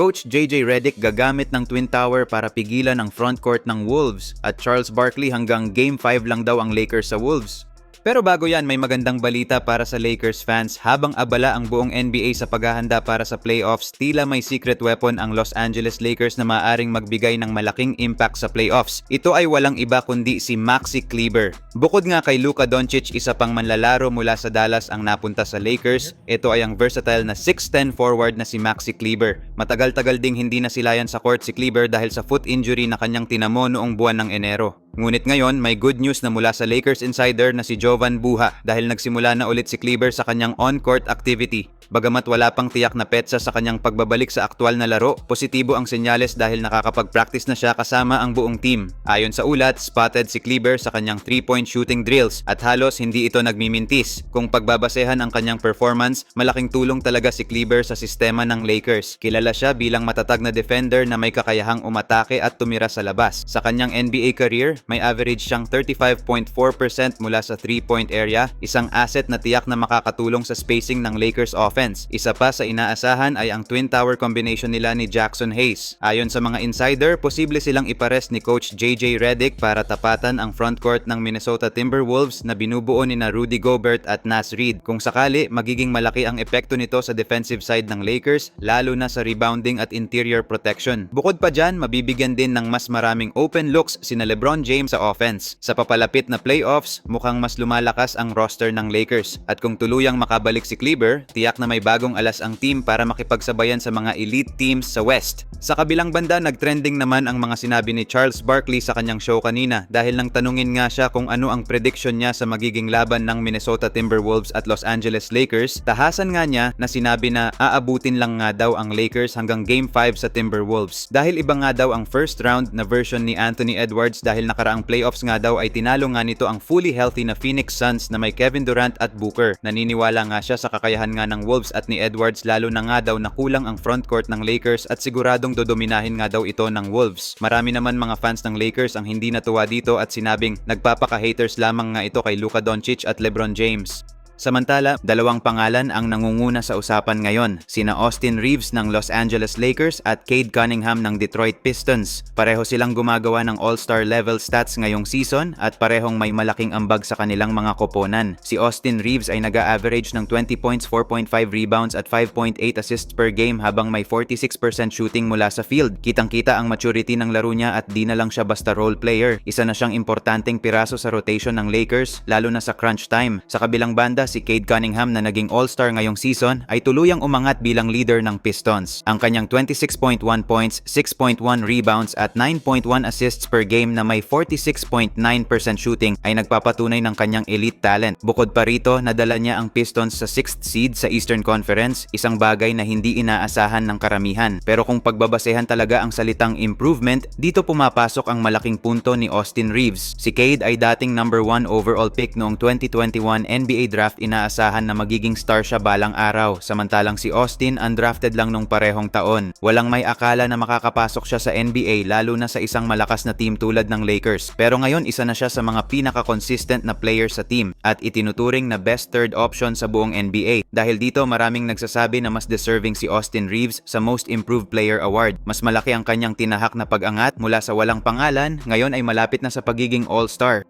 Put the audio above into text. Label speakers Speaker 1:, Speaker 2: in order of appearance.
Speaker 1: Coach JJ Redick gagamit ng Twin Tower para pigilan ang frontcourt ng Wolves at Charles Barkley hanggang Game 5 lang daw ang Lakers sa Wolves. Pero bago yan, may magandang balita para sa Lakers fans. Habang abala ang buong NBA sa paghahanda para sa playoffs, tila may secret weapon ang Los Angeles Lakers na maaaring magbigay ng malaking impact sa playoffs. Ito ay walang iba kundi si Maxi Kleber. Bukod nga kay Luka Doncic, isa pang manlalaro mula sa Dallas ang napunta sa Lakers. Ito ay ang versatile na 6'10 forward na si Maxi Kleber. Matagal-tagal ding hindi nasilayan sa court si Kleber dahil sa foot injury na kanyang tinamo noong buwan ng Enero. Ngunit ngayon, may good news na mula sa Lakers insider na si Jovan Buha dahil nagsimula na ulit si Kleber sa kanyang on-court activity. Bagamat wala pang tiyak na petsa sa kanyang pagbabalik sa aktwal na laro, positibo ang senyales dahil nakakapag-practice na siya kasama ang buong team. Ayon sa ulat, spotted si Kleber sa kanyang 3-point shooting drills at halos hindi ito nagmimintis. Kung pagbabasehan ang kanyang performance, malaking tulong talaga si Kleber sa sistema ng Lakers. Kilala siya bilang matatag na defender na may kakayahang umatake at tumira sa labas. Sa kanyang NBA career, may average siyang 35.4% mula sa 3-point area, isang asset na tiyak na makakatulong sa spacing ng Lakers offense. Isa pa sa inaasahan ay ang twin tower combination nila ni Jackson Hayes. Ayon sa mga insider, posible silang ipares ni coach JJ Redick para tapatan ang frontcourt ng Minnesota Timberwolves na binubuo ni na Rudy Gobert at Nas Reed. Kung sakali, magiging malaki ang epekto nito sa defensive side ng Lakers, lalo na sa rebounding at interior protection. Bukod pa dyan, mabibigyan din ng mas maraming open looks sina LeBron James sa offense. Sa papalapit na playoffs, mukhang mas lumalakas ang roster ng Lakers. At kung tuluyang makabalik si Kleber, tiyak na may bagong alas ang team para makipagsabayan sa mga elite teams sa West. Sa kabilang banda, nagtrending naman ang mga sinabi ni Charles Barkley sa kanyang show kanina dahil nang tanungin nga siya kung ano ang prediction niya sa magiging laban ng Minnesota Timberwolves at Los Angeles Lakers, tahasan nga niya na sinabi na aabutin lang nga daw ang Lakers hanggang Game 5 sa Timberwolves. Dahil iba nga daw ang first round na version ni Anthony Edwards dahil nakaraang playoffs nga daw ay tinalo nga nito ang fully healthy na Phoenix Suns na may Kevin Durant at Booker. Naniniwala nga siya sa kakayahan nga ng Wolves at ni Edwards lalo na nga daw na kulang ang frontcourt ng Lakers at siguradong dodominahin nga daw ito ng Wolves. Marami naman mga fans ng Lakers ang hindi natuwa dito at sinabing nagpapaka-haters lamang nga ito kay Luka Doncic at LeBron James. Samantala, dalawang pangalan ang nangunguna sa usapan ngayon, sina Austin Reeves ng Los Angeles Lakers at Cade Cunningham ng Detroit Pistons. Pareho silang gumagawa ng all-star level stats ngayong season at parehong may malaking ambag sa kanilang mga koponan. Si Austin Reeves ay nag-average ng 20 points, 4.5 rebounds at 5.8 assists per game habang may 46% shooting mula sa field. Kitang-kita ang maturity ng laro niya at di na lang siya basta role player. Isa na siyang importanteng piraso sa rotation ng Lakers, lalo na sa crunch time. Sa kabilang banda, si Cade Cunningham na naging all-star ngayong season ay tuluyang umangat bilang leader ng Pistons. Ang kanyang 26.1 points, 6.1 rebounds at 9.1 assists per game na may 46.9% shooting ay nagpapatunay ng kanyang elite talent. Bukod pa rito, nadala niya ang Pistons sa 6th seed sa Eastern Conference, isang bagay na hindi inaasahan ng karamihan. Pero kung pagbabasehan talaga ang salitang improvement, dito pumapasok ang malaking punto ni Austin Reeves. Si Cade ay dating number 1 overall pick noong 2021 NBA draft inaasahan na magiging star siya balang araw, samantalang si Austin undrafted lang nung parehong taon. Walang may akala na makakapasok siya sa NBA lalo na sa isang malakas na team tulad ng Lakers. Pero ngayon isa na siya sa mga pinaka-consistent na player sa team at itinuturing na best third option sa buong NBA. Dahil dito maraming nagsasabi na mas deserving si Austin Reeves sa Most Improved Player Award. Mas malaki ang kanyang tinahak na pag-angat mula sa walang pangalan, ngayon ay malapit na sa pagiging all-star.